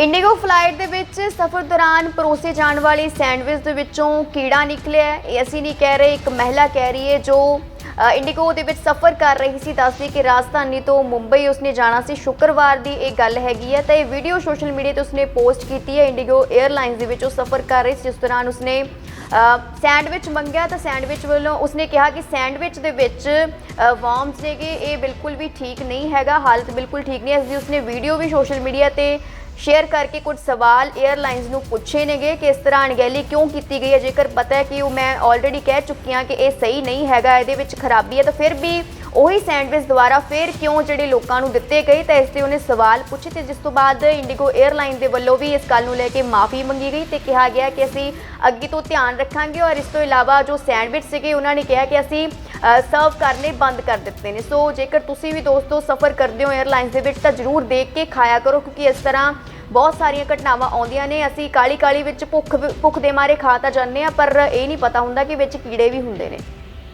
IndiGo flight ਦੇ ਵਿੱਚ ਸਫ਼ਰ ਦੌਰਾਨ ਪਰੋਸੇ ਜਾਣ ਵਾਲੀ ਸੈਂਡਵਿਚ ਦੇ ਵਿੱਚੋਂ ਕੀੜਾ ਨਿਕਲਿਆ ਇਹ ਅਸੀਂ ਨਹੀਂ ਕਹਿ ਰਹੇ, ਇੱਕ ਮਹਿਲਾ ਕਹਿ ਰਹੀ ਹੈ ਜੋ ਇੰਡੀਗੋ ਦੇ ਵਿੱਚ ਸਫ਼ਰ ਕਰ ਰਹੀ ਸੀ। ਦੱਸਦੀ ਕਿ ਰਾਜਧਾਨੀ ਤੋਂ ਮੁੰਬਈ ਉਸਨੇ ਜਾਣਾ ਸੀ। ਸ਼ੁੱਕਰਵਾਰ ਦੀ ਇਹ ਗੱਲ ਹੈਗੀ ਹੈ ਤਾਂ ਇਹ ਵੀਡੀਓ ਸੋਸ਼ਲ ਮੀਡੀਆ ਤੇ ਉਸਨੇ ਪੋਸਟ ਕੀਤੀ ਹੈ। ਇੰਡੀਗੋ 에ਅਰਲਾਈਨਸ ਦੇ ਵਿੱਚ ਉਹ ਸਫ਼ਰ ਕਰ ਰਹੀ ਸੀ, ਜਿਸ ਦੌਰਾਨ ਉਸਨੇ ਸੈਂਡਵਿਚ ਮੰਗਿਆ ਤਾਂ ਸੈਂਡਵਿਚ ਵੱਲੋਂ ਉਸਨੇ ਕਿਹਾ ਕਿ ਸੈਂਡਵਿਚ ਦੇ ਵਿੱਚ ਵਾਰਮਸ ਨੇਗੇ ਇਹ ਬਿਲਕੁਲ ਵੀ ਠੀਕ ਨਹੀਂ ਹੈਗਾ, ਹਾਲਤ ਬਿਲਕੁਲ ਠੀਕ ਨਹੀਂ ਹੈ। ਇਸ ਦੀ ਉਸਨੇ ਵੀਡੀਓ ਵੀ ਸੋਸ਼ਲ ਮੀਡੀਆ ਤੇ ਸ਼ੇਅਰ ਕਰਕੇ ਕੁਝ ਸਵਾਲ 에ਅਰਲਾਈਨਸ ਨੂੰ ਪੁੱਛੇ ਨੇਗੇ ਕਿ ਇਸ ਤਰ੍ਹਾਂ ਅਣਗਹਿਲੀ ਕਿਉਂ ਕੀਤੀ ਗਈ ਹੈ? ਜੇਕਰ ਪਤਾ ਹੈ ਕਿ ਉਹ ਮੈਂ ਆਲਰੇਡੀ ਕਹਿ ਚੁੱਕੀ ਹਾਂ ਕਿ ਇਹ ਸਹੀ ਨਹੀਂ ਹੈਗਾ, ਇਹਦੇ ਵਿੱਚ ਖਰਾਬੀ ਹੈ, ਤਾਂ ਫਿਰ ਵੀ ਉਹੀ ਸੈਂਡਵਿਚ ਦੁਆਰਾ ਫਿਰ ਕਿਉਂ ਜਿਹੜੇ ਲੋਕਾਂ ਨੂੰ ਦਿੱਤੇ ਗਏ? ਤਾਂ ਇਸ ਤੇ ਉਹਨੇ ਸਵਾਲ ਪੁੱਛੇ ਤੇ ਜਿਸ ਤੋਂ ਬਾਅਦ ਇੰਡੀਗੋ 에ਅਰਲਾਈਨ ਦੇ ਵੱਲੋਂ ਵੀ ਇਸ ਗੱਲ ਨੂੰ ਲੈ ਕੇ ਮਾਫੀ ਮੰਗੀ ਗਈ ਤੇ ਕਿਹਾ ਗਿਆ ਕਿ ਅਸੀਂ ਅੱਗੇ ਤੋਂ ਧਿਆਨ ਰੱਖਾਂਗੇ ਔਰ ਇਸ ਤੋਂ ਇਲਾਵਾ ਜੋ ਸੈਂਡਵਿਚ ਸੀਗੇ, ਉਹਨਾਂ ਨੇ ਕਿਹਾ ਕਿ ਅਸੀਂ ਸਰਵ ਕਰਨੇ ਬੰਦ ਕਰ ਦਿੱਤੇ ਨੇ। ਸੋ ਜੇਕਰ ਤੁਸੀਂ ਵੀ ਦੋਸਤੋ ਸਫ਼ਰ ਕਰਦੇ ਹੋ 에ਅਰਲਾਈਨਸ ਦੇ ਵਿੱਚ ਤਾਂ ਜ਼ਰੂਰ ਦੇਖ ਕੇ ਖਾਇਆ ਕਰੋ, ਕਿਉਂਕਿ ਇਸ ਤਰ੍ਹਾਂ ਬਹੁਤ ਸਾਰੀਆਂ ਘਟਨਾਵਾਂ ਆਉਂਦੀਆਂ ਨੇ। ਅਸੀਂ ਕਾਲੀ ਕਾਲੀ ਵਿੱਚ ਭੁੱਖ ਭੁੱਖ ਦੇ ਮਾਰੇ ਖਾ ਤਾਂ ਜਾਂਦੇ ਆ ਪਰ ਇਹ ਨਹੀਂ ਪਤਾ ਹੁੰਦਾ ਕਿ ਵਿੱਚ ਕੀੜੇ ਵੀ ਹੁੰਦੇ ਨੇ।